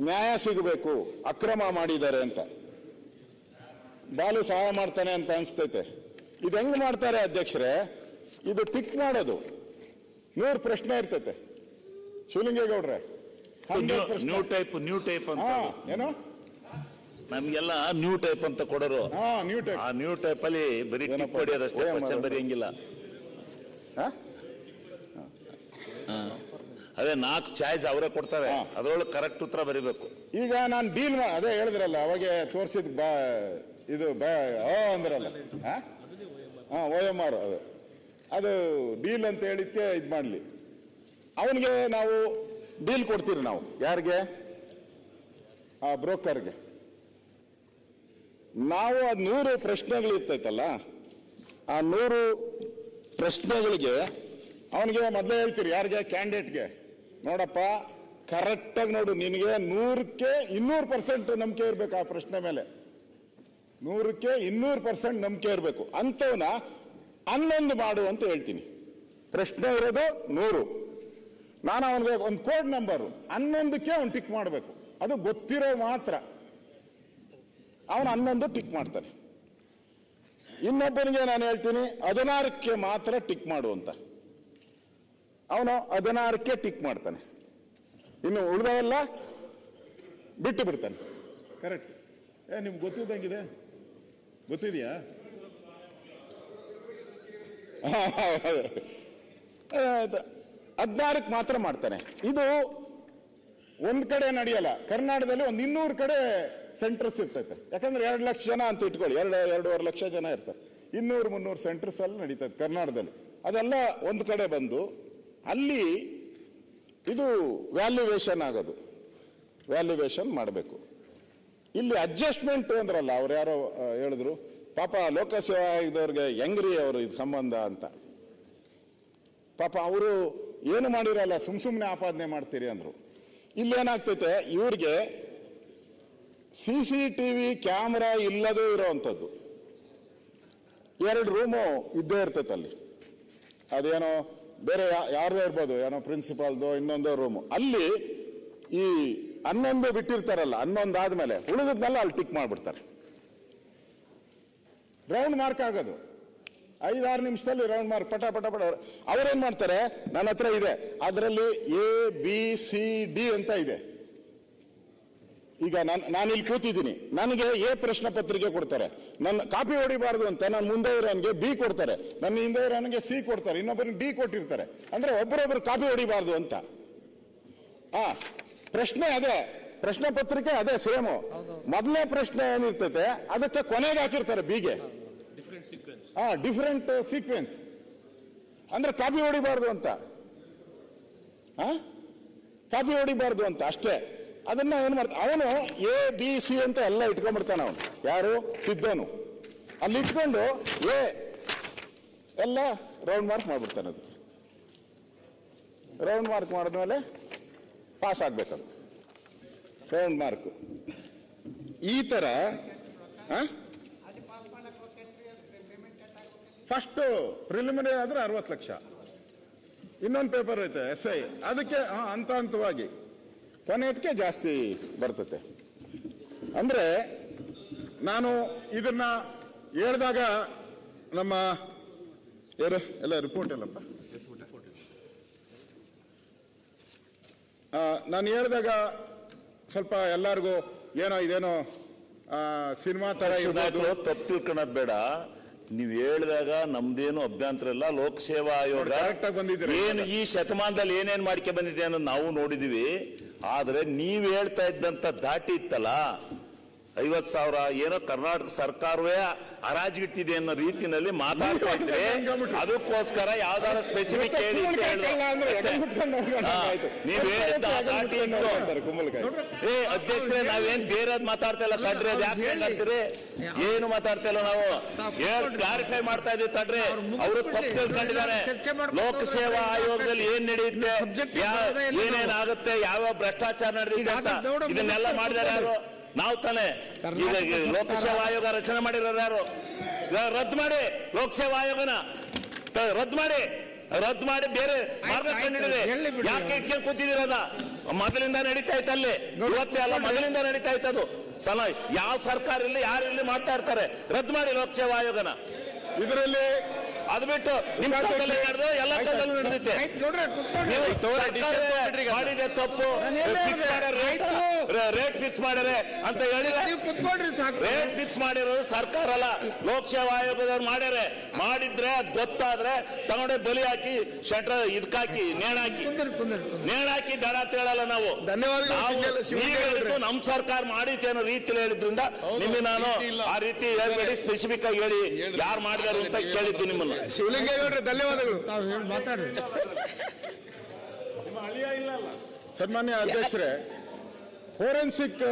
ನ್ಯಾಯ ಸಿಗಬೇಕು ಅಕ್ರಮ ಮಾಡಿದ್ದಾರೆ ಅಂತ. ಬಾಲು ಸಹಾಯ ಮಾಡ್ತಾನೆ ಅಂತ ಅನಿಸ್ತೈತೆ. ಇದು ಹೆಂಗ್ ಮಾಡ್ತಾರೆ ಅಧ್ಯಕ್ಷರೇ? ಇದು ಟಿಕ್ ಮಾಡೋದು. ನೂರು ಪ್ರಶ್ನೆ ಇರ್ತೈತೆ. ಶಿವಲಿಂಗೇಗೌಡ್ರೆ ನ್ಯೂ ಟೈಪ್ ನ್ಯೂ ಟೈಪ್ ಅಂತ. ಏನು? ನಮ್ಗೆಲ್ಲ ನ್ಯೂ ಟೈಪ್ ಅಂತ ಕೊಡೋರು. ಹಾ ನ್ಯೂ ಟೈಪ್ ಆ ನ್ಯೂ ಟೈಪ್ ಅಲ್ಲಿ ಬರೀ ಟಿಕ್ ಹೊಡೆಯೋದಷ್ಟೇ ಕ್ವಶನ್ ಮಾಡು. ಬರೆಯಂಗಿಲ್ಲ. ಹಾ? ಅದೇ ನಾಲ್ಕು ಚಾಯ್ಸ್ ಅವರೇ ಕೊಡ್ತಾರೆ. ಅದರೊಳಗೆ ಅದ್ರೊಳಗೆ ಕರೆಕ್ಟ್ ಉತ್ತರ ಬರೀಬೇಕು. ಈಗ ನಾನು ಡೀಲ್ ಅದೇ ಹೇಳಿದ್ರಲ್ಲ ಅವಾಗೆ ತೋರಿಸಿದ ಬಾ ಇದು ಬಾ ಓ ಅಂದ್ರಲ್ಲ. ಹಾ ಹಾ ಓ ಎಂ ಆರ್ ಅದು. ಅದು ಡೀಲ್ ಅಂತ ಹೇಳಿದ್ಕೆ ಇದು ಮಾಡಲಿ. ಅವನಿಗೆ ನಾವು ಡೀಲ್ ಕೊಡ್ತೀರಿ ನಾವು. ಯಾರಿಗೆ? ಆ ಬ್ರೋಕರ್ಗೆ. ನಾವು ಆ ನೂರು ಪ್ರಶ್ನೆಗಳು ಇರ್ತೈತಲ್ಲ ಆ ನೂರು ಪ್ರಶ್ನೆಗಳಿಗೆ ಅವನಿಗೆ ಮೊದಲೇ ಹೇಳ್ತೀರಿ ಯಾರಿಗೆ? ಕ್ಯಾಂಡಿಡೇಟ್ಗೆ. ನೋಡಪ್ಪ, ಕರೆಕ್ಟಾಗಿ ನೋಡು, ನಿನಗೆ ನೂರಕ್ಕೆ ಇನ್ನೂರು ಪರ್ಸೆಂಟ್ ನಂಬಿಕೆ ಇರಬೇಕು ಆ ಪ್ರಶ್ನೆ ಮೇಲೆ. ನೂರಕ್ಕೆ ಇನ್ನೂರು ಪರ್ಸೆಂಟ್ ನಂಬಿಕೆ ಇರಬೇಕು. ಅಂಥವನ್ನ ಹನ್ನೊಂದು ಮಾಡು ಅಂತ ಹೇಳ್ತೀನಿ. ಪ್ರಶ್ನೆ ಇರೋದು ನೂರು. ನಾನು ಅವನಿಗೆ ಒಂದು ಕೋಡ್ ನಂಬರು, ಹನ್ನೊಂದಕ್ಕೆ ಅವ್ನು ಟಿಕ್ ಮಾಡಬೇಕು. ಅದು ಗೊತ್ತಿರೋ ಮಾತ್ರ. ಅವನು ಹನ್ನೊಂದು ಟಿಕ್ ಮಾಡ್ತಾನೆ. ಇನ್ನೊಬ್ಬನಿಗೆ ನಾನು ಹೇಳ್ತೀನಿ, ಹದಿನಾರಕ್ಕೆ ಮಾತ್ರ ಟಿಕ್ ಮಾಡು ಅಂತ. ಅವನು ಹದಿನಾರಕ್ಕೆ ಟಿಕ್ ಮಾಡ್ತಾನೆ. ಇನ್ನು ಉಳಿದವೆಲ್ಲ ಬಿಟ್ಟು ಬಿಡ್ತಾನೆ. ಕರೆಕ್ಟ್ ಏ ನಿಮ್ಗೆ ಗೊತ್ತಿದ್ದಂಗಿದೆ ಗೊತ್ತಿದೆಯಾ? ಹದಿನಾರಕ್ಕೆ ಮಾತ್ರ ಮಾಡ್ತಾನೆ. ಇದು ಒಂದು ಕಡೆ ನಡೆಯಲ್ಲ. ಕರ್ನಾಟಕದಲ್ಲಿ ಒಂದು ಇನ್ನೂರು ಕಡೆ ಸೆಂಟರ್ಸ್ ಇರ್ತೈತೆ. ಯಾಕಂದ್ರೆ ಎರಡು ಲಕ್ಷ ಜನ ಅಂತ ಇಟ್ಕೊಳ್ಳಿ. ಎರಡು ಎರಡೂವರೆ ಲಕ್ಷ ಜನ ಇರ್ತಾರೆ. ಇನ್ನೂರು ಮುನ್ನೂರು ಸೆಂಟರ್ಸ್ ಅಲ್ಲಿ ನಡೀತದೆ ಕರ್ನಾಟಕದಲ್ಲಿ. ಅದೆಲ್ಲ ಒಂದು ಕಡೆ ಬಂದು ಅಲ್ಲಿ ಇದು ವ್ಯಾಲ್ಯುವೇಷನ್ ಆಗೋದು. ವ್ಯಾಲ್ಯೂವೇಷನ್ ಮಾಡಬೇಕು. ಇಲ್ಲಿ ಅಡ್ಜಸ್ಟ್ಮೆಂಟ್ ಅಂದ್ರಲ್ಲ, ಅವ್ರು ಯಾರೋ ಹೇಳಿದ್ರು, ಪಾಪ ಲೋಕಸೇವಾ ಆಯೋಗದವ್ರಿಗೆ ಹೆಂಗ್ರಿ ಅವರು ಇದು ಸಂಬಂಧ ಅಂತ. ಪಾಪ ಅವರು ಏನು ಮಾಡಿರಲ್ಲ, ಸುಮ್ ಸುಮ್ಮನೆ ಆಪಾದನೆ ಮಾಡ್ತೀರಿ ಅಂದರು. ಇಲ್ಲೇನಾಗ್ತೈತೆ ಇವ್ರಿಗೆ C C T V camera ಇಲ್ಲದೇ ಇರೋವಂಥದ್ದು ಎರಡು ರೂಮು ಇದ್ದೇ ಇರ್ತೈತೆ ಅಲ್ಲಿ. ಅದೇನೋ ಬೇರೆ ಯಾರ್ದೋ ಇರ್ಬೋದು, ಏನೋ ಪ್ರಿನ್ಸಿಪಾಲ್ದು ಇನ್ನೊಂದು ರೂಮು ಅಲ್ಲಿ ಈ ಹನ್ನೊಂದು ಬಿಟ್ಟಿರ್ತಾರಲ್ಲ, ಹನ್ನೊಂದು ಆದ್ಮೇಲೆ ಉಳಿದದ್ನೆಲ್ಲ ಅಲ್ಲಿ ಟಿಕ್ ಮಾಡಿಬಿಡ್ತಾರೆ. ರೌಂಡ್ ಮಾರ್ಕ್ ಆಗೋದು. ಐದಾರು ನಿಮಿಷದಲ್ಲಿ ರೌಂಡ್ ಮಾರ್ಕ್ ಪಟ ಪಟ ಪಟ. ಅವ್ರೇನ್ ಮಾಡ್ತಾರೆ? ನನ್ನ ಹತ್ರ ಇದೆ. ಅದರಲ್ಲಿ ಎ ಬಿ ಸಿ ಡಿ ಅಂತ ಇದೆ. ಈಗ ನಾನು ನಾನು ಇಲ್ಲಿ ಕೂತಿದ್ದೀನಿ. ನನಗೆ ಎ ಪ್ರಶ್ನೆ ಪತ್ರಿಕೆ ಕೊಡ್ತಾರೆ. ನನ್ನ ಕಾಪಿ ಹೊಡಿಬಾರ್ದು ಅಂತ ನಾನು ಮುಂದೆ ಇರೋನ್ಗೆ ಬಿ ಕೊಡ್ತಾರೆ. ನನ್ನ ಹಿಂದೆ ಇರೋನಿಗೆ ಸಿ ಕೊಡ್ತಾರೆ. ಇನ್ನೊಬ್ಬರಿಗೆ ಡಿ ಕೊಟ್ಟಿರ್ತಾರೆ. ಅಂದ್ರೆ ಒಬ್ಬರೊಬ್ಬರು ಕಾಪಿ ಹೊಡಿಬಾರ್ದು ಅಂತ. ಆ ಪ್ರಶ್ನೆ ಅದೇ. ಪ್ರಶ್ನೆ ಪತ್ರಿಕೆ ಅದೇ ಸೇಮು. ಮೊದಲನೇ ಪ್ರಶ್ನೆ ಏನಿರ್ತೈತೆ ಅದಕ್ಕೆ ಕೊನೆಗೆ ಹಾಕಿರ್ತಾರೆ ಬಿಗೆ. ಹಾ ಡಿಫ್ರೆಂಟ್ ಸೀಕ್ವೆನ್ಸ್ ಅಂದ್ರೆ ಕಾಪಿ ಹೊಡಿಬಾರ್ದು ಅಂತ. ಕಾಪಿ ಹೊಡಿಬಾರ್ದು ಅಂತ ಅಷ್ಟೇ. ಅದನ್ನ ಏನು ಮಾಡ್ತಾನೆ ಅವನು ಎ ಬಿ ಸಿ ಅಂತ ಎಲ್ಲ ಇಟ್ಕೊಂಡ್ಬಿಡ್ತಾನೆ ಅವನು. ಯಾರು? ಸಿದ್ದನು ಅಲ್ಲಿ ಇಟ್ಕೊಂಡು ಎ ಎಲ್ಲ ರೌಂಡ್ ಮಾರ್ಕ್ ಮಾಡ್ಬಿಡ್ತಾನೆ ಅದು ರೌಂಡ್ ಮಾರ್ಕ್ ಮಾಡಿದ್ಮೇಲೆ ಪಾಸ್ ಆಗ್ಬೇಕದು. ರೌಂಡ್ ಮಾರ್ಕ್ ಈ ತರ ಫಸ್ಟ್ ಪ್ರಿಲಿಮಿನರಿ ಆದ್ರೆ ಅರವತ್ತು ಲಕ್ಷ. ಇನ್ನೊಂದು ಪೇಪರ್ ಐತೆ ಎಸ್ ಐ ಅದಕ್ಕೆ, ಹಾಂ, ಹಂತ ಹಂತವಾಗಿ. ಕೊನೆಯದಕ್ಕೆ ಜಾಸ್ತಿ ಬರ್ತತೆ. ಅಂದ್ರೆ ನಾನು ಇದನ್ನ ಹೇಳಿದಾಗ ನಮ್ಮ ಯಾರು? ಎಲ್ಲ ರಿಪೋರ್ಟ್ ಎಲ್ಲಪ್ಪ ನಾನು ಹೇಳಿದಾಗ ಸ್ವಲ್ಪ ಎಲ್ಲರಿಗೂ ಏನೋ ಇದೇನೋ ಸಿನಿಮಾ ತರ ತಪ್ಪು ತಿಳ್ಕೊಳ್ಳೋದು ಬೇಡ. ನೀವು ಹೇಳಿದಾಗ ನಮ್ದೇನು ಅಭ್ಯಂತರ ಇಲ್ಲ. ಲೋಕಸೇವಾ ಆಯೋಗ ಏನು ಈ ಶತಮಾನದಲ್ಲಿ ಏನೇನು ಮಾಡ್ಕೆ ಬಂದಿದೆ ಅನ್ನೋದು ನಾವು ನೋಡಿದೀವಿ. ಆದರೆ ನೀವು ಹೇಳ್ತಾ ಇದ್ದಂತ ದಾಟಿ ಇತ್ತಲ್ಲ. ಐವತ್ ಸಾವಿರ ಏನೋ ಕರ್ನಾಟಕ ಸರ್ಕಾರವೇ ಹರಾಜಿಗಿಟ್ಟಿದೆ ಅನ್ನೋ ರೀತಿಯಲ್ಲಿ ಮಾತಾಡ್ತಾ ಇದ್ರೆ ಅದಕ್ಕೋಸ್ಕರ ಯಾವ್ದಾರ ಸ್ಪೆಸಿಫಿಕ್ ಹೇಳಿ. ನೀವ್. ಏ ಅಧ್ಯಕ್ಷರೇ ನಾವೇನ್ ಬೇರೆದ್ ಮಾತಾಡ್ತಾ ಇಲ್ಲ ತಡ್ರಿ ಅದ್ ಯಾಕೆ ಹೇಳ್ತೀರಿ ಏನು ಮಾತಾಡ್ತಾ ಇಲ್ಲ ನಾವು? ಕ್ಲಾರಿಫೈ ಮಾಡ್ತಾ ಇದೀವಿ ತಡ್ರಿ. ಅವ್ರು ತಪ್ಪು ತಿಳ್ಕೊಂಡಿದ್ದಾರೆ. ಲೋಕಸೇವಾ ಆಯೋಗದಲ್ಲಿ ಏನ್ ನಡೆಯುತ್ತೆ. ಏನೇನಾಗುತ್ತೆ? ಯಾವ ಭ್ರಷ್ಟಾಚಾರ ನಡೆಯುತ್ತೆ ಈಗ ಅಂತ ಇದನ್ನೆಲ್ಲ ಮಾಡಿದಾರೆ ಯಾರು? ನಾವು ತಾನೆ. ಲೋಕಸೇವಾ ಆಯೋಗ ರಚನೆ ಮಾಡಿರೋರು ಯಾರು? ರದ್ದು ಮಾಡಿ ಲೋಕಸೇವಾ ಆಯೋಗನ. ರದ್ದು ಮಾಡಿ. ರದ್ದು ಮಾಡಿ ಬೇರೆ ಮಾರ್ಗದರ್ಶನ ನೀಡಿದೆ. ಯಾಕೆ ಇಟ್ಕೊಂಡು ಕೂತಿದ್ದೀರಲ್ಲ? ಮೊದಲಿಂದ ನಡೀತಾ ಇತ್ತು ಅಲ್ಲಿ. ಇವತ್ತೇ ಅಲ್ಲ ಮೊದಲಿಂದ ನಡೀತಾ ಅದು ಸಲ ಯಾವ ಸರ್ಕಾರ ಇಲ್ಲಿ ಯಾರು ಇಲ್ಲಿ ಮಾಡ್ತಾ ಇರ್ತಾರೆ. ರದ್ದು ಮಾಡಿ ಲೋಕಸೇವಾ ಆಯೋಗನ. ಇದರಲ್ಲಿ ಅದು ಬಿಟ್ಟು ನಿಮ್ಮ ಕಾಲದಲ್ಲಿ ನಡೆದು ಎಲ್ಲ ಕಾಲದಲ್ಲೂ ನಡೆದಿತ್ತೆ. ಮಾಡಿದೆ ತಪ್ಪು. ರೇಟ್ ಫಿಕ್ಸ್ ಮಾಡಿದ್ರೆ ಅಂತ ಹೇಳಿದ್ರೆ ನೀವು ಕುತ್ಕೊಳ್ರಿ ಸಾಕು. ರೇಟ್ ಫಿಕ್ಸ್ ಮಾಡಿರೋದು ಸರ್ಕಾರ ಅಲ್ಲ ಲೋಕಸೇವಾ ಆಯೋಗದವ್ರು ಮಾಡ್ಯಾರೆ. ಮಾಡಿದ್ರೆ ಅದ್ ಗೊತ್ತಾದ್ರೆ ತಗೊಂಡೆ ಬಲಿ ಹಾಕಿ ಶಟ್ರ ಇದಕ್ಕಾಕಿ ನೇಣಾಕಿ ಹಾಕಿ ನೇಣ ಕುಂದ್ರಿ ಕುಂದ್ರಿ. ಹಾಕಿ ದಡ ಅಂತ ಹೇಳಲ್ಲ ನಾವು. ಧನ್ಯವಾದಗಳು ನಮ್ ಸರ್ಕಾರ ಮಾಡಿತ್ತು ಅನ್ನೋ ರೀತಿಯಲ್ಲಿ ಹೇಳಿದ್ರಿಂದ ನಿಮಗೆ ನಾನು ಆ ರೀತಿ ಹೇಳ್ಬೇಡಿ ಸ್ಪೆಸಿಫಿಕ್ ಆಗಿ ಹೇಳಿ ಯಾರು ಮಾಡಿದಾರು ಅಂತ ಕೇಳಿದ್ದು ನಿಮ್ಮನ್ನ. ಶಿವಲಿಂಗೇಗೌಡ್ರೆ ಧನ್ಯವಾದಗಳು. ಮಾತಾಡಿ ಸನ್ಮಾನ್ಯ ಅಧ್ಯಕ್ಷರೇ ಫೋರೆನ್ಸಿಕ್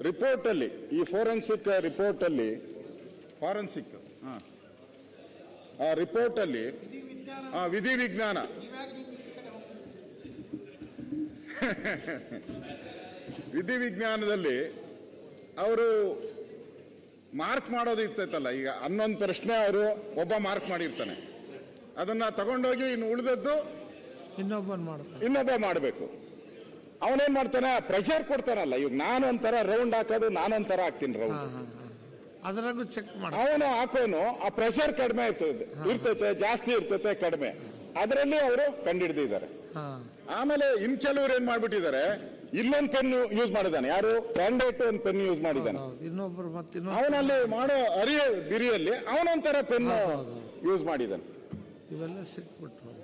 ರಿಪೋರ್ಟ್ ಅಲ್ಲಿ ಈ ಫೋರೆನ್ಸಿಕ್ ರಿಪೋರ್ಟ್ ಅಲ್ಲಿ ಫಾರೆನ್ಸಿಕ್ ಆ ಅಲ್ಲಿ ಆ, ವಿಧಿ ವಿಜ್ಞಾನ. ವಿಧಿ ವಿಜ್ಞಾನದಲ್ಲಿ ಅವರು ಮಾರ್ಕ್ ಮಾಡೋದು ಇರ್ತೈತಲ್ಲ ಈಗ ಹನ್ನೊಂದು ಪ್ರಶ್ನೆ ಅವರು ಒಬ್ಬ ಮಾರ್ಕ್ ಮಾಡಿರ್ತಾನೆ. ಅದನ್ನ ತಗೊಂಡೋಗಿ ಇನ್ನು ಉಳಿದದ್ದು ಇನ್ನೊಬ್ಬ ಇನ್ನೊಬ್ಬ ಮಾಡಬೇಕು. ಅವನೇನ್ ಮಾಡ್ತಾನೆ? ಪ್ರೆಷರ್ ಕೊಡ್ತಾನಲ್ಲ. ಇವಾಗ ನಾನು ಒಂಥರ ರೌಂಡ್ ಹಾಕೋದು ನಾನೊಂಥರ ಹಾಕ್ತೀನಿ ರೌಂಡ್ ಅದ್ರಾಗೂ ಚೆಕ್ ಮಾಡಿ. ಅವನು ಹಾಕೋನು ಆ ಪ್ರೆಷರ್ ಕಡಿಮೆ ಇರ್ತದೆ. ಇರ್ತೈತೆ ಜಾಸ್ತಿ ಇರ್ತೈತೆ ಕಡಿಮೆ. ಅದರಲ್ಲಿ ಅವರು ಕಂಡಿಡ್ದಿದ್ದಾರೆ. ಆಮೇಲೆ ಇನ್ ಕೆಲವ್ರು ಏನ್ ಮಾಡ್ಬಿಟ್ಟಿದ್ದಾರೆ? ಇಲ್ಲೊಂದು ಪೆನ್ ಯೂಸ್ ಮಾಡಿದಾನೆ. ಯಾರು? ಕ್ಯಾಂಡೇಟ್ ಒಂದು ಪೆನ್ ಯೂಸ್ ಮಾಡಿದ್ದಾನೆ ಹೌದು ಇನ್ನೊಬ್ರು ಮತ್ತೆ ಅವನಲ್ಲಿ ಮಾಡೋ ಅರಿಯ ಬಿರಿಯಲ್ಲಿ ಅವನೊಂಥರ ಪೆನ್. ಯೂಸ್ ಮಾಡಿದ್ದಾನೆ ಇವೆಲ್ಲ ಸಿಕ್ಬಿಟ್ಟು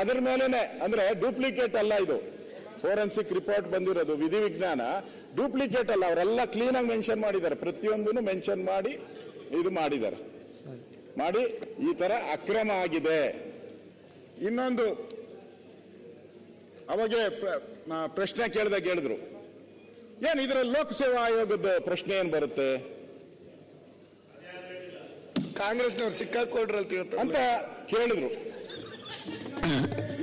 ಅದ್ರ ಮೇಲೆನೆ ಅಂದ್ರೆ ಡೂಪ್ಲಿಕೇಟ್ ಅಲ್ಲ ಇದು. ಫೋರೆನ್ಸಿಕ್ ರಿಪೋರ್ಟ್ ಬಂದಿರೋದು ವಿಧಿ ವಿಜ್ಞಾನ ಡೂಪ್ಲಿಕೇಟ್ ಅಲ್ಲ ಅವರೆಲ್ಲ ಕ್ಲೀನ್ ಆಗಿ ಮೆನ್ಷನ್ ಮಾಡಿದ್ದಾರೆ. ಪ್ರತಿಯೊಂದನ್ನು ಮೆನ್ಷನ್ ಮಾಡಿ ಇದು ಮಾಡಿದ್ದಾರೆ. ಮಾಡಿ ಈ ತರ ಅಕ್ರಮ ಆಗಿದೆ. ಇನ್ನೊಂದು ಅವಾಗೆ ಪ್ರ- ಪ್ರಶ್ನೆ ಕೇಳಿದಾಗ ಹೇಳಿದ್ರು. ಏನ್ ಇದ್ರಲ್ಲಿ ಲೋಕಸೇವಾ ಆಯೋಗದ ಪ್ರಶ್ನೆ ಏನ್ ಬರುತ್ತೆ? ಕಾಂಗ್ರೆಸ್ನವ್ರು ಸಿಕ್ಕಾಕೊಡ್ರಲ್ಲಿ ಅಂತ ಕೇಳಿದ್ರು.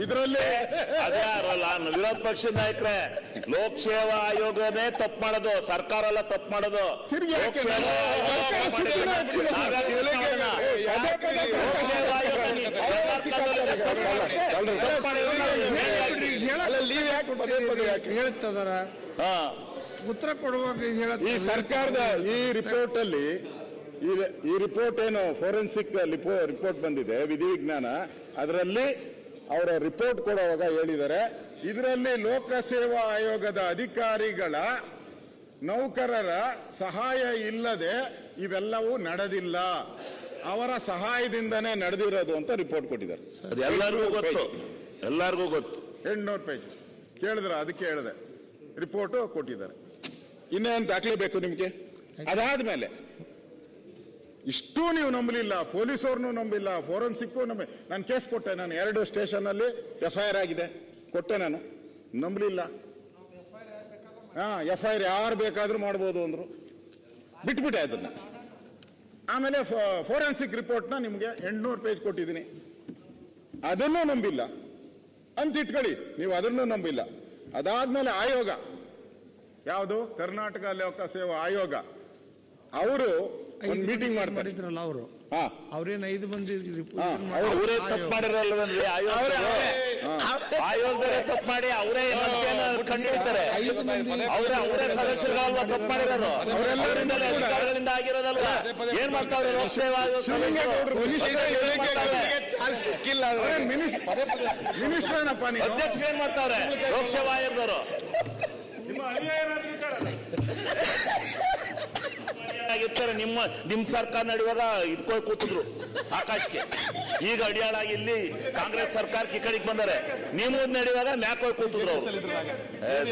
ಇದರಲ್ಲಿ ಅದೇ ಅರಲ್ಲ ವಿರೋಧ ಪಕ್ಷದ ನಾಯಕರೇ ಲೋಕಸೇವಾ ಆಯೋಗನೇ ತಪ್ಪು ಮಾಡೋದು ಸರ್ಕಾರ ಎಲ್ಲ ತಪ್ಪು ಮಾಡೋದು ಉತ್ತರ ಕೊಡುವಾಗ ಹೇಳತ್ ಈ ಸರ್ಕಾರದ ಈ ರಿಪೋರ್ಟ್ ಅಲ್ಲಿ ಈ- ಈ ರಿಪೋರ್ಟ್ ಏನು ಫೋರೆನ್ಸಿಕ್ ರಿಪೋರ್ಟ್ ಬಂದಿದೆ ವಿಧಿ ವಿಜ್ಞಾನ ಅದರಲ್ಲಿ ಅವರ ರಿಪೋರ್ಟ್ ಕೊಡುವಾಗ ಹೇಳಿದ್ದಾರೆ. ಇದರಲ್ಲಿ ಲೋಕಸೇವಾ ಆಯೋಗದ ಅಧಿಕಾರಿಗಳ ನೌಕರರ ಸಹಾಯ ಇಲ್ಲದೆ ಇವೆಲ್ಲವೂ ನಡೆದಿಲ್ಲ. ಅವರ ಸಹಾಯದಿಂದನೇ ನಡೆದಿರೋದು ಅಂತ ರಿಪೋರ್ಟ್ ಕೊಟ್ಟಿದ್ದಾರೆ. ಎಲ್ಲರಿಗೂ ಗೊತ್ತು. ಎಲ್ಲರಿಗೂ ಗೊತ್ತು. ಎಂಟ್ನೂರು ಪೇಜ್. ಕೇಳಿದ್ರ ಅದಕ್ಕೆ ಹೇಳಿದೆ. ರಿಪೋರ್ಟ್ ಕೊಟ್ಟಿದ್ದಾರೆ. ಇನ್ನೇನು ದಾಖಲೆ ಬೇಕು ನಿಮ್ಗೆ? ಅದಾದ್ಮೇಲೆ. ಇಷ್ಟೂ ನೀವು ನಂಬಲಿಲ್ಲ, ಪೊಲೀಸವ್ರನ್ನೂ ನಂಬಿಲ್ಲ ಫೋರೆನ್ಸಿಕ್ಕು ನಂಬಿ, ನಾನು ಕೇಸ್ ಕೊಟ್ಟೆ, ನಾನು ಎರಡು ಸ್ಟೇಷನ್ ಅಲ್ಲಿ ಎಫ್ ಐ ಆರ್ ಆಗಿದೆ, ಕೊಟ್ಟೆ ನಾನು. ನಂಬಲಿಲ್ಲ. ಹಾಂ ಎಫ್ ಐ ಆರ್ ಯಾರು ಬೇಕಾದ್ರೂ ಮಾಡ್ಬೋದು ಅಂದ್ರು. ಬಿಟ್ಬಿಟ್ಟೆ ಅದನ್ನ. ಆಮೇಲೆ ಫೋರೆನ್ಸಿಕ್ ರಿಪೋರ್ಟ್ನ ನಿಮಗೆ ಎಂಟುನೂರು ಪೇಜ್ ಕೊಟ್ಟಿದ್ದೀನಿ. ಅದನ್ನೂ ನಂಬಿಲ್ಲ. ಅಂತ ಇಟ್ಕೊಳ್ಳಿ, ನೀವು ಅದನ್ನು ನಂಬಿಲ್ಲ. ಅದಾದ್ಮೇಲೆ ಆಯೋಗ. ಯಾವುದು? ಕರ್ನಾಟಕ ಲೋಕ ಸೇವಾ ಆಯೋಗ. ಅವರು ಒಂದು ಮೀಟಿಂಗ್ ಮಾಡ್ತಾರೆ ಮಾಡಿದ್ರಲ್ಲ ಅವರು ಹಾ ಅವ್ರೇನ್ ಐದು ಮಂದಿ ಹಾ, ಅವ್ರು- ಅವರೇ ತಪ್ಪು ಮಾಡಿರಲ್ವನ್ರಿ ಆಯೋಗ ಆಯೋಗದವರೇ ತಪ್ಪು ಮಾಡಿ ಅವರೇ ಕಂಡಿಡ್ತಾರೆ ಐದು ಮಂದಿ ಅವರ ಅವರೇ ಸದಸ್ಯರಲ್ವಾ ತಪ್ಪು ಮಾಡಿರೋದು ಅವರಿಂದಲೇ ಅಧಿಕಾರಿಗಳಿಂದ ಆಗಿರೋದಲ್ವಾ ಏನ್ ಮಾಡ್ತಾವ್ರೆ ಲೋಕಸೇವಾ ಆಯೋಗ ಶಿವಲಿಂಗೇಗೌಡರು ಸದಸ್ಯರು? ಮಿನಿಸ್ಟರ್ ಏನಪ್ಪ ನೀವು ಅಧ್ಯಕ್ಷರು ಏನ್ ಮಾಡ್ತಾವ್ರೆ ಲೋಕಸೇವಾ ಆಯೋಗದವರು ಆಗಿರ್ತಾರೆ ನಿಮ್ಮ ನಿಮ್ ಸರ್ಕಾರ ನಡೆಯುವಾಗ ಇದ್ಕೊಳ್ ಕೂತಿದ್ರು ಆಕಾಶಕ್ಕೆ ಈಗ ಅಡಿಯಾಳಾಗಿ ಇಲ್ಲಿ ಕಾಂಗ್ರೆಸ್ ಸರ್ಕಾರ ಕಿಕ್ಕಡಿಗೆ ಬಂದರೆ. ನೀವು ನಡೆಯುವಾಗ ಮ್ಯಾಕ್ ಕೂತಿದ್ರು ಅವ್ರು.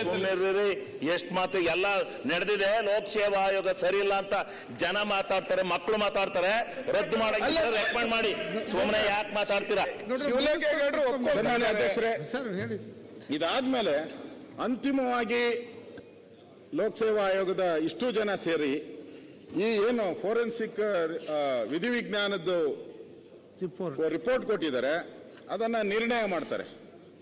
ಸುಮ್ಮನೆ ಎಷ್ಟ್ ಮಾತು ಎಲ್ಲ ನಡೆದಿದೆ ಲೋಕಸೇವಾ ಆಯೋಗ ಸರಿ ಇಲ್ಲ ಅಂತ ಜನ ಮಾತಾಡ್ತಾರೆ ಮಕ್ಕಳು ಮಾತಾಡ್ತಾರೆ. ರದ್ದು ಮಾಡಿ ರೆಕಮೆಂಡ್ ಮಾಡಿ. ಸುಮ್ಮನೆ ಯಾಕೆ ಮಾತಾಡ್ತೀರಾ? ಇದಾದ್ಮೇಲೆ ಅಂತಿಮವಾಗಿ ಲೋಕಸೇವಾ ಆಯೋಗದ ಇಷ್ಟು ಜನ ಸೇರಿ ಈ ಏನು ಫೋರೆನ್ಸಿಕ್ ವಿಧಿವಿಜ್ಞಾನದ್ದು ರಿಪೋರ್ಟ್ ಕೊಟ್ಟಿದ್ದಾರೆ ಅದನ್ನ ನಿರ್ಣಯ ಮಾಡ್ತಾರೆ.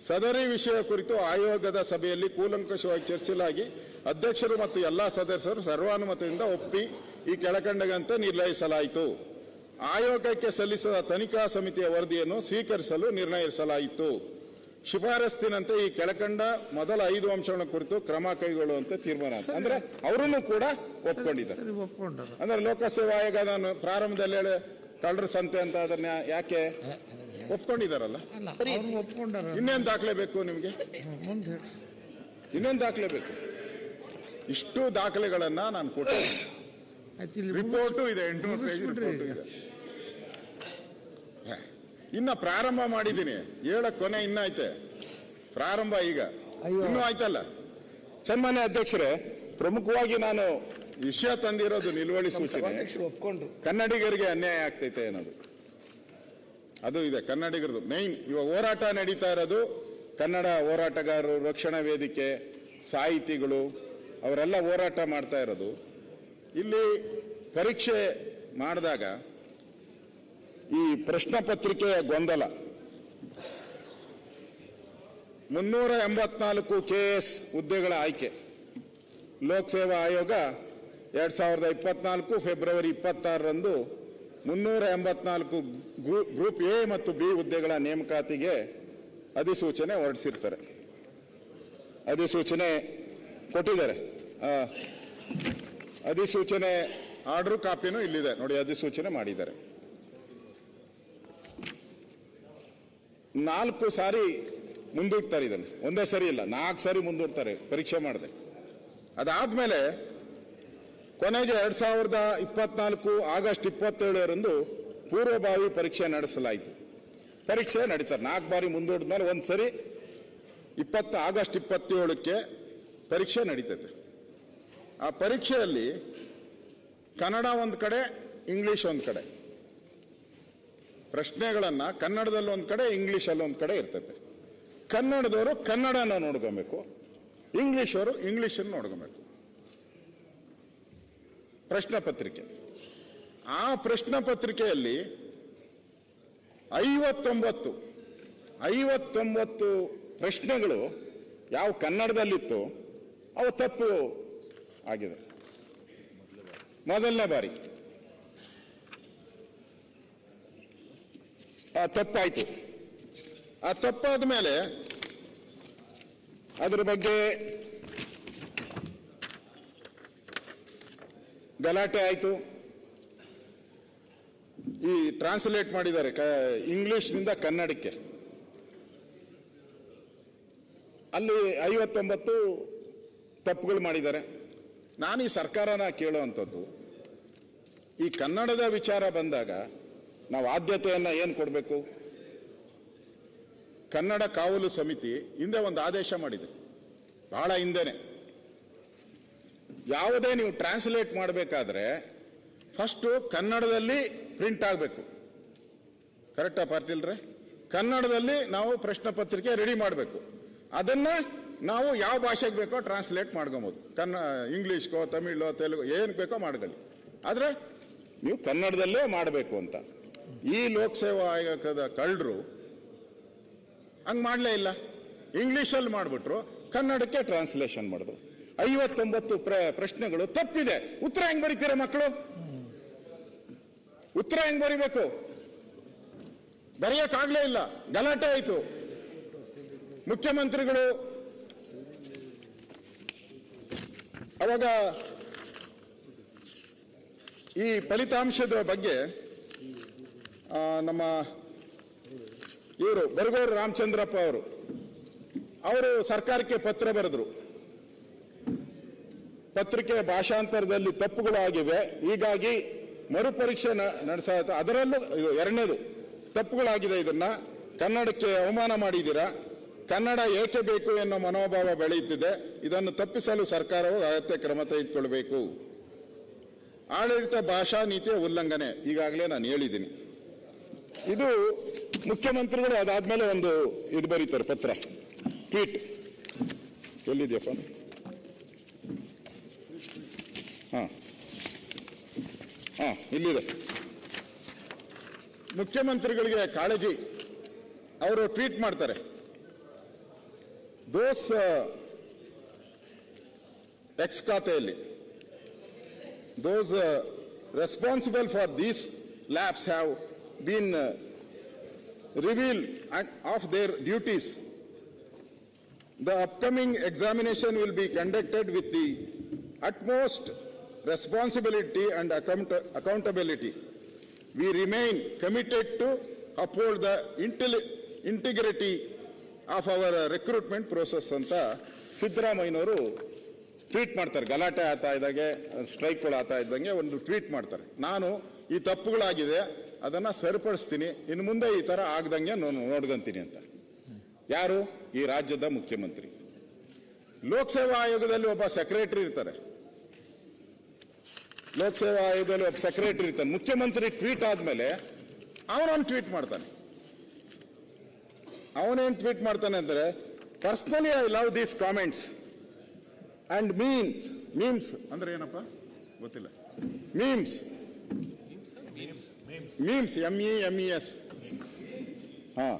ಸದರಿ ವಿಷಯ ಕುರಿತು ಆಯೋಗದ ಸಭೆಯಲ್ಲಿ ಕೂಲಂಕಷವಾಗಿ ಚರ್ಚಿಸಲಾಗಿ ಅಧ್ಯಕ್ಷರು ಮತ್ತು ಎಲ್ಲಾ ಸದಸ್ಯರು ಸರ್ವಾನುಮತದಿಂದ ಒಪ್ಪಿ ಈ ಕೆಳಕಂಡಗಂತೆ ನಿರ್ಣಯಿಸಲಾಯಿತು. ಆಯೋಗಕ್ಕೆ ಸಲ್ಲಿಸಿದ ತನಿಖಾ ಸಮಿತಿಯ ವರದಿಯನ್ನು ಸ್ವೀಕರಿಸಲು ನಿರ್ಣಯಿಸಲಾಯಿತು. ಶಿಫಾರಸ್ತಿನಂತೆ ಈ ಕೆಳಕಂಡ ಮೊದಲ ಐದು ಅಂಶಗಳ ಕುರಿತು ಕ್ರಮ ಕೈಗೊಳ್ಳುವಂತೆ ತೀರ್ಮಾನ. ಅಂದ್ರೆ ಅವರನ್ನು ಕೂಡ ಒಪ್ಕೊಂಡಿದ್ದಾರೆ. ಅಂದ್ರೆ ಲೋಕಸೇವಾ ಆಯೋಗ ನಾನು ಪ್ರಾರಂಭದಲ್ಲಿ ಹೇಳಿ ಕಳ್ಳರ ಸಂತೆ ಅಂತ ಅದನ್ನ ಯಾಕೆ ಒಪ್ಕೊಂಡಿದಾರಲ್ಲ ಇನ್ನೇನು ದಾಖಲೆ ಬೇಕು ನಿಮಗೆ? ಇನ್ನೊಂದು ಇನ್ನೇನ್ ದಾಖಲೆ ಬೇಕು? ಇಷ್ಟು ದಾಖಲೆಗಳನ್ನ ನಾನು ಕೊಟ್ಟೆ ರಿಪೋರ್ಟು ಇದೆ ಎಂಟುನೂರು ಪೇಜ್ ಇದೆ. ಇನ್ನ ಪ್ರಾರಂಭ ಮಾಡಿದ್ದೀನಿ. ಹೇಳಕ್ ಕೊನೆ ಇನ್ನ ಐತೆ. ಪ್ರಾರಂಭ ಈಗ. ಇನ್ನೂ ಆಯ್ತಲ್ಲ? ಸನ್ಮಾನ್ಯ ಅಧ್ಯಕ್ಷರೇ ಪ್ರಮುಖವಾಗಿ ನಾನು ವಿಷಯ ತಂದಿರೋದು ನಿಲುವಳಿ ಸೂಚನೆ. ಕನ್ನಡಿಗರಿಗೆ ಅನ್ಯಾಯ ಆಗ್ತೈತೆ ಅನ್ನೋದು. ಅದು ಇದೆ ಕನ್ನಡಿಗರದು. ಮೈನ್ ಇವಾಗ ಹೋರಾಟ ನಡೀತಾ ಇರೋದು. ಕನ್ನಡ ಹೋರಾಟಗಾರರು ರಕ್ಷಣಾ ವೇದಿಕೆ ಸಾಹಿತಿಗಳು ಅವರೆಲ್ಲ ಹೋರಾಟ ಮಾಡ್ತಾ ಇರೋದು. ಇಲ್ಲಿ ಪರೀಕ್ಷೆ ಮಾಡಿದಾಗ ಈ ಪ್ರಶ್ನೆ ಪತ್ರಿಕೆಯ ಗೊಂದಲ. ಮುನ್ನೂರ ಎಂಬತ್ನಾಲ್ಕು ಕೆ ಎಸ್ ಹುದ್ದೆಗಳ ಆಯ್ಕೆ. ಲೋಕಸೇವಾ ಆಯೋಗ ಎರಡ್ ಸಾವಿರದ ಇಪ್ಪತ್ನಾಲ್ಕು ಫೆಬ್ರವರಿ ಇಪ್ಪತ್ತಾರರಂದು ಮುನ್ನೂರ ಎಂಬತ್ನಾಲ್ಕು ಗ್ರೂ- ಗ್ರೂಪ್ ಎ ಮತ್ತು ಬಿ ಹುದ್ದೆಗಳ ನೇಮಕಾತಿಗೆ ಅಧಿಸೂಚನೆ ಹೊರಡಿಸಿರ್ತಾರೆ. ಅಧಿಸೂಚನೆ ಕೊಟ್ಟಿದ್ದಾರೆ. ಅಧಿಸೂಚನೆ ಆರ್ಡರ್ ಕಾಪಿನೂ ಇಲ್ಲಿದೆ. ನೋಡಿ, ಅಧಿಸೂಚನೆ ಮಾಡಿದ್ದಾರೆ. ನಾಲ್ಕು ಸಾರಿ ಮುಂದೂಡ್ತಾರೆ ಇದನ್ನು. ಒಂದೇ ಸರಿ ಇಲ್ಲ, ನಾಲ್ಕು ಸಾರಿ ಮುಂದೂಡ್ತಾರೆ ಪರೀಕ್ಷೆ ಮಾಡಿದೆ. ಅದಾದ್ಮೇಲೆ ಕೊನೆಗೆ ಎರಡ್ ಸಾವಿರದ ಇಪ್ಪತ್ನಾಲ್ಕು ಆಗಸ್ಟ್ ಇಪ್ಪತ್ತೇಳರಂದು ಪೂರ್ವಭಾವಿ ಪರೀಕ್ಷೆ ನಡೆಸಲಾಯಿತು. ಪರೀಕ್ಷೆ ನಡೀತಾರೆ, ನಾಲ್ಕು ಬಾರಿ ಮುಂದೂಡಿದ್ಮೇಲೆ ಒಂದು ಸರಿ ಇಪ್ಪತ್ತು, ಆಗಸ್ಟ್ ಇಪ್ಪತ್ತೇಳಕ್ಕೆ ಪರೀಕ್ಷೆ ನಡೀತೈತೆ. ಆ ಪರೀಕ್ಷೆಯಲ್ಲಿ ಕನ್ನಡ ಒಂದು ಕಡೆ, ಇಂಗ್ಲಿಷ್ ಒಂದು ಕಡೆ. ಪ್ರಶ್ನೆಗಳನ್ನ ಕನ್ನಡದಲ್ಲಿ ಒಂದು ಕಡೆ, ಇಂಗ್ಲೀಷಲ್ಲಿ ಒಂದು ಕಡೆ ಇರ್ತದೆ ಕನ್ನಡದವರು ಕನ್ನಡನ ನೋಡ್ಕೋಬೇಕು ಇಂಗ್ಲಿಷ್ ಇಂಗ್ಲೀಷನ್ನು ನೋಡ್ಕೊಬೇಕು. ಪ್ರಶ್ನೆ ಪತ್ರಿಕೆ. ಆ ಪ್ರಶ್ನೆ ಪತ್ರಿಕೆಯಲ್ಲಿ ಐವತ್ತೊಂಬತ್ತು ಐವತ್ತೊಂಬತ್ತು ಪ್ರಶ್ನೆಗಳು ಯಾವ ಕನ್ನಡದಲ್ಲಿತ್ತು ಅವು ತಪ್ಪು ಆಗಿದೆ. ಮೊದಲನೇ ಬಾರಿ. ಆ ತಪ್ಪಾಯ್ತು. ಆ ತಪ್ಪಾದ ಮೇಲೆ ಅದರ ಬಗ್ಗೆ ಗಲಾಟೆ ಆಯ್ತು. ಈ ಟ್ರಾನ್ಸ್ಲೇಟ್ ಮಾಡಿದ್ದಾರೆ ಇಂಗ್ಲಿಷ್ನಿಂದ ಕನ್ನಡಕ್ಕೆ. ಅಲ್ಲಿ ಐವತ್ತೊಂಬತ್ತು ತಪ್ಪುಗಳು ಮಾಡಿದ್ದಾರೆ. ನಾನು ಈ ಸರ್ಕಾರನ ಕೇಳುವಂಥದ್ದು ಈ ಕನ್ನಡದ ವಿಚಾರ ಬಂದಾಗ ನಾವು ಆದ್ಯತೆಯನ್ನು ಏನು ಕೊಡಬೇಕು? ಕನ್ನಡ ಕಾವಲು ಸಮಿತಿ ಹಿಂದೆ ಒಂದು ಆದೇಶ ಮಾಡಿದೆ. ಬಹಳ ಹಿಂದೆನೆ. ಯಾವುದೇ ನೀವು ಟ್ರಾನ್ಸ್ಲೇಟ್ ಮಾಡಬೇಕಾದ್ರೆ ಫಸ್ಟು ಕನ್ನಡದಲ್ಲಿ ಪ್ರಿಂಟ್ ಆಗಬೇಕು. ಕರೆಕ್ಟಾ ಪಾಟೀಲ್ರೆ? ಕನ್ನಡದಲ್ಲಿ ನಾವು ಪ್ರಶ್ನೆ ಪತ್ರಿಕೆ ರೆಡಿ ಮಾಡಬೇಕು. ಅದನ್ನ ನಾವು ಯಾವ ಭಾಷೆಗೆ ಬೇಕೋ ಟ್ರಾನ್ಸ್ಲೇಟ್ ಮಾಡ್ಕೊಬೋದು. ಕನ್ನ ಇಂಗ್ಲೀಷ್ಗೋ ತಮಿಳೋ, ತೆಲುಗು ಏನು ಬೇಕೋ ಮಾಡ್ಕೊಳ್ಳಿ. ಆದರೆ ನೀವು ಕನ್ನಡದಲ್ಲೇ ಮಾಡಬೇಕು ಅಂತ. ಈ ಲೋಕಸೇವಾ ಆಯೋಗದ ಕಳ್ಳರು ಹಂಗ್ ಮಾಡಲೇ ಇಲ್ಲ. ಇಂಗ್ಲಿಷಲ್ಲಿ ಮಾಡಿಬಿಟ್ರು, ಕನ್ನಡಕ್ಕೆ ಟ್ರಾನ್ಸ್ಲೇಷನ್ ಮಾಡಿದ್ರು. ಐವತ್ತೊಂಬತ್ತು ಪ್ರ- ಪ್ರಶ್ನೆಗಳು ತಪ್ಪಿದೆ. ಉತ್ತರ ಹೆಂಗ್ ಬರೀತೀರ ಮಕ್ಕಳು ಉತ್ತರ ಹೆಂಗ್ ಬರಿಬೇಕು? ಬರೆಯಕ್ಕಾಗ್ಲೇ ಇಲ್ಲ. ಗಲಾಟೆ ಆಯ್ತು. ಮುಖ್ಯಮಂತ್ರಿಗಳು ಅವಾಗ ಈ ಫಲಿತಾಂಶದ ಬಗ್ಗೆ ನಮ್ಮ ಇವರು ಬರಗೂರು ರಾಮಚಂದ್ರಪ್ಪ ಅವರು. ಅವರು ಸರ್ಕಾರಕ್ಕೆ ಪತ್ರ ಬರೆದ್ರು. ಪತ್ರಿಕೆ ಭಾಷಾಂತರದಲ್ಲಿ ತಪ್ಪುಗಳು ಆಗಿವೆ. ಹೀಗಾಗಿ ಮರುಪರೀಕ್ಷೆ ನಡೆಸ, ಅದರಲ್ಲೂ ಎರಡನೇದು, ತಪ್ಪುಗಳಾಗಿದೆ ಇದನ್ನ. ಕನ್ನಡಕ್ಕೆ ಅವಮಾನ ಮಾಡಿದ್ದೀರಾ? ಕನ್ನಡ ಏಕೆ ಬೇಕು ಎನ್ನುವ ಮನೋಭಾವ ಬೆಳೆಯುತ್ತಿದೆ. ಇದನ್ನು ತಪ್ಪಿಸಲು ಸರ್ಕಾರವು ಅಗತ್ಯ ಕ್ರಮ ತೆಗೆದುಕೊಳ್ಬೇಕು. ಆಡಳಿತ ಭಾಷಾ ನೀತಿಯ ಉಲ್ಲಂಘನೆ. ಈಗಾಗಲೇ ನಾನು ಹೇಳಿದ್ದೀನಿ. ಇದು ಮುಖ್ಯಮಂತ್ರಿಗಳು ಅದಾದ್ಮೇಲೆ ಒಂದು ಇದು ಬರೀತಾರೆ, ಪತ್ರ, ಟ್ವೀಟ್. ಎಲ್ಲಿದೆಯಪ್ಪ ಹಾ. ಹಾ, ಇಲ್ಲಿದೆ. ಮುಖ್ಯಮಂತ್ರಿಗಳಿಗೆ ಕಾಳಜಿ. ಅವರು ಟ್ವೀಟ್ ಮಾಡ್ತಾರೆ. ದೋಸ್ ಎಕ್ಸ್ ಖಾತೆಯಲ್ಲಿ. Those responsible for these labs have been uh, revealed of their duties The upcoming examination will be conducted with the utmost responsibility and account- accountability. We remain committed to uphold the integrity of our recruitment process ಅಂತ ಸಿದ್ದರಾಮಯ್ಯನವರು tweet ಮಾಡ್ತಾರೆ ಗಲಾಟೆ ಆಗ್ತಾ ಇದ್ದಾಗೆ ಸ್ಟ್ರೈಕ್ಗಳು ಆಗ್ತಾ ಇದ್ದಂಗೆ ಒಂದು tweet ಮಾಡ್ತಾರೆ ನಾನು ಈ ತಪ್ಪುಗಳಾಗಿದೆ ಅದನ್ನ ಸರಿಪಡಿಸ್ತೀನಿ. ಇನ್ನು ಮುಂದೆ ಈ ತರ ಆಗ್ದಂಗೆ ನಾನು ನೋಡ್ಕೊಂತೀನಿ ಅಂತ. ಯಾರು? ಈ ರಾಜ್ಯದ ಮುಖ್ಯಮಂತ್ರಿ. ಲೋಕಸೇವಾ ಆಯೋಗದಲ್ಲಿ ಒಬ್ಬ ಸೆಕ್ರೆಟರಿ ಇರ್ತಾರೆ. ಲೋಕಸೇವಾ ಆಯೋಗದಲ್ಲಿ ಒಬ್ಬ ಸೆಕ್ರೆಟರಿ ಇರ್ತಾನೆ. ಮುಖ್ಯಮಂತ್ರಿ ಟ್ವೀಟ್ ಆದ್ಮೇಲೆ ಅವನೊಂದು ಟ್ವೀಟ್ ಮಾಡ್ತಾನೆ. ಅವನೇನ್ ಟ್ವೀಟ್ ಮಾಡ್ತಾನೆ ಅಂದ್ರೆ personally I love these comments and means memes ಅಂದ್ರೆ ಏನಪ್ಪ? ಗೊತ್ತಿಲ್ಲ. Memes memes M E M E S ಹಾ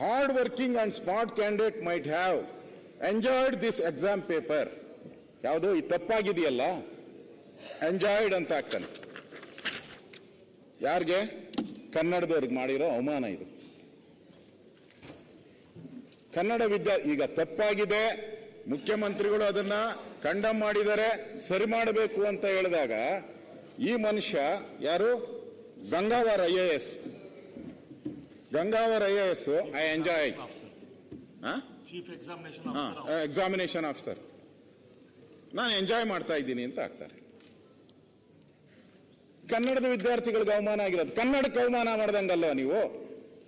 hard working and smart candidate might have enjoyed this exam paper ಯಾವುದು? ಈ ತಪ್ಪಾಗಿದೆಯಲ್ಲ? ಎಂಜಾಯ್ಡ್ ಅಂತ ಆಗ್ತಾನೆ. ಯಾರಿಗೆ? ಕನ್ನಡದವ್ರಿಗೆ ಮಾಡಿರೋ ಅವಮಾನ ಇದು. ಕನ್ನಡ ವಿದ್ಯಾ, ಈಗ ತಪ್ಪಾಗಿದೆ. ಮುಖ್ಯಮಂತ್ರಿಗಳು ಅದನ್ನ ಕಂಡಮ್ ಮಾಡಿದರೆ ಸರಿ ಮಾಡಬೇಕು ಅಂತ ಹೇಳಿದಾಗ ಈ ಮನುಷ್ಯ ಯಾರು? Gangavar I A S Gangavar I A S I enjoy examination examination officer ನಾನು ಎಂಜಾಯ್ ಮಾಡ್ತಾ ಇದ್ದೀನಿ ಅಂತ ಆಗ್ತಾರೆ. ಕನ್ನಡದ ವಿದ್ಯಾರ್ಥಿಗಳಿಗೆ ಅವಮಾನ ಆಗಿರೋದು. ಕನ್ನಡಕ್ಕೆ ಅವಮಾನ ಮಾಡ್ದಂಗಲ್ವಾ ನೀವು?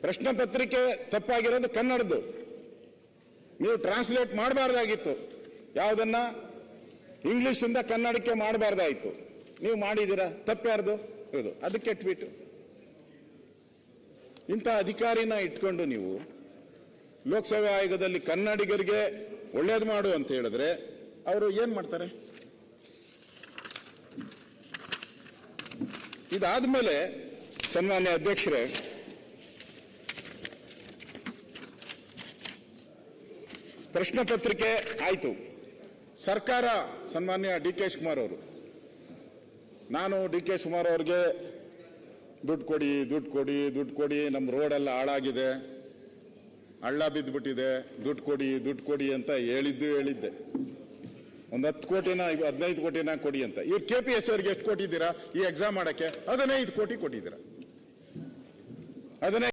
ಪ್ರಶ್ನೆ ಪತ್ರಿಕೆ ತಪ್ಪಾಗಿರೋದು ಕನ್ನಡದ್ದು. ನೀವು ಟ್ರಾನ್ಸ್ಲೇಟ್ ಮಾಡಬಾರ್ದಾಗಿತ್ತು. ಯಾವುದನ್ನ? ಇಂಗ್ಲಿಷಿಂದ ಕನ್ನಡಕ್ಕೆ ಮಾಡಬಾರ್ದಾಯಿತು. ನೀವು ಮಾಡಿದ್ದೀರಾ? ತಪ್ಪ್ಯಾರ್ದು ಇದು ಅದಕ್ಕೆ ಟ್ವೀಟ್. ಇಂಥ ಅಧಿಕಾರಿನ ಇಟ್ಕೊಂಡು ನೀವು ಲೋಕಸಭೆ ಆಯೋಗದಲ್ಲಿ ಕನ್ನಡಿಗರಿಗೆ ಒಳ್ಳೇದು ಮಾಡು ಅಂತ ಹೇಳಿದ್ರೆ ಅವರು ಏನ್ ಮಾಡ್ತಾರೆ? ಇದಾದ್ಮೇಲೆ ಸನ್ಮಾನ್ಯ ಅಧ್ಯಕ್ಷರೇ, ಪ್ರಶ್ನೆ ಪತ್ರಿಕೆ ಆಯ್ತು. ಸರ್ಕಾರ ಸನ್ಮಾನ್ಯ ಡಿ ಕೆ ಶಿವಕುಮಾರ್ ಅವರು. ನಾನು ಡಿ ಕೆ ಶಿವಕುಮಾರ್ ಅವ್ರಿಗೆ ದುಡ್ಡು ಕೊಡಿ ದುಡ್ಡು ಕೊಡಿ ದುಡ್ಡು ಕೊಡಿ ನಮ್ಮ ರೋಡೆಲ್ಲ ಹಾಳಾಗಿದೆ. ಹಳ್ಳ ಬಿದ್ದುಬಿಟ್ಟಿದೆ ದುಡ್ಡು ಕೊಡಿ ದುಡ್ಡು ಕೊಡಿ ಅಂತ ಹೇಳಿದ್ದು ಹೇಳಿದ್ದೆ. ಒಂದು ಹತ್ತು ಕೋಟಿನ ಹದಿನೈದು ಕೋಟಿನ ಕೊಡಿ ಅಂತ. ಈ ಕೆ ಪಿ ಎಸ್ ಅವ್ರಿಗೆ ಎಷ್ಟು ಕೊಟ್ಟಿದ್ದೀರಾ? ಈ ಎಕ್ಸಾಮ್ ಮಾಡೋಕ್ಕೆ ಹದಿನೈದು ಕೋಟಿ ಕೊಟ್ಟಿದ್ದೀರಾ? ಹದಿನೈದು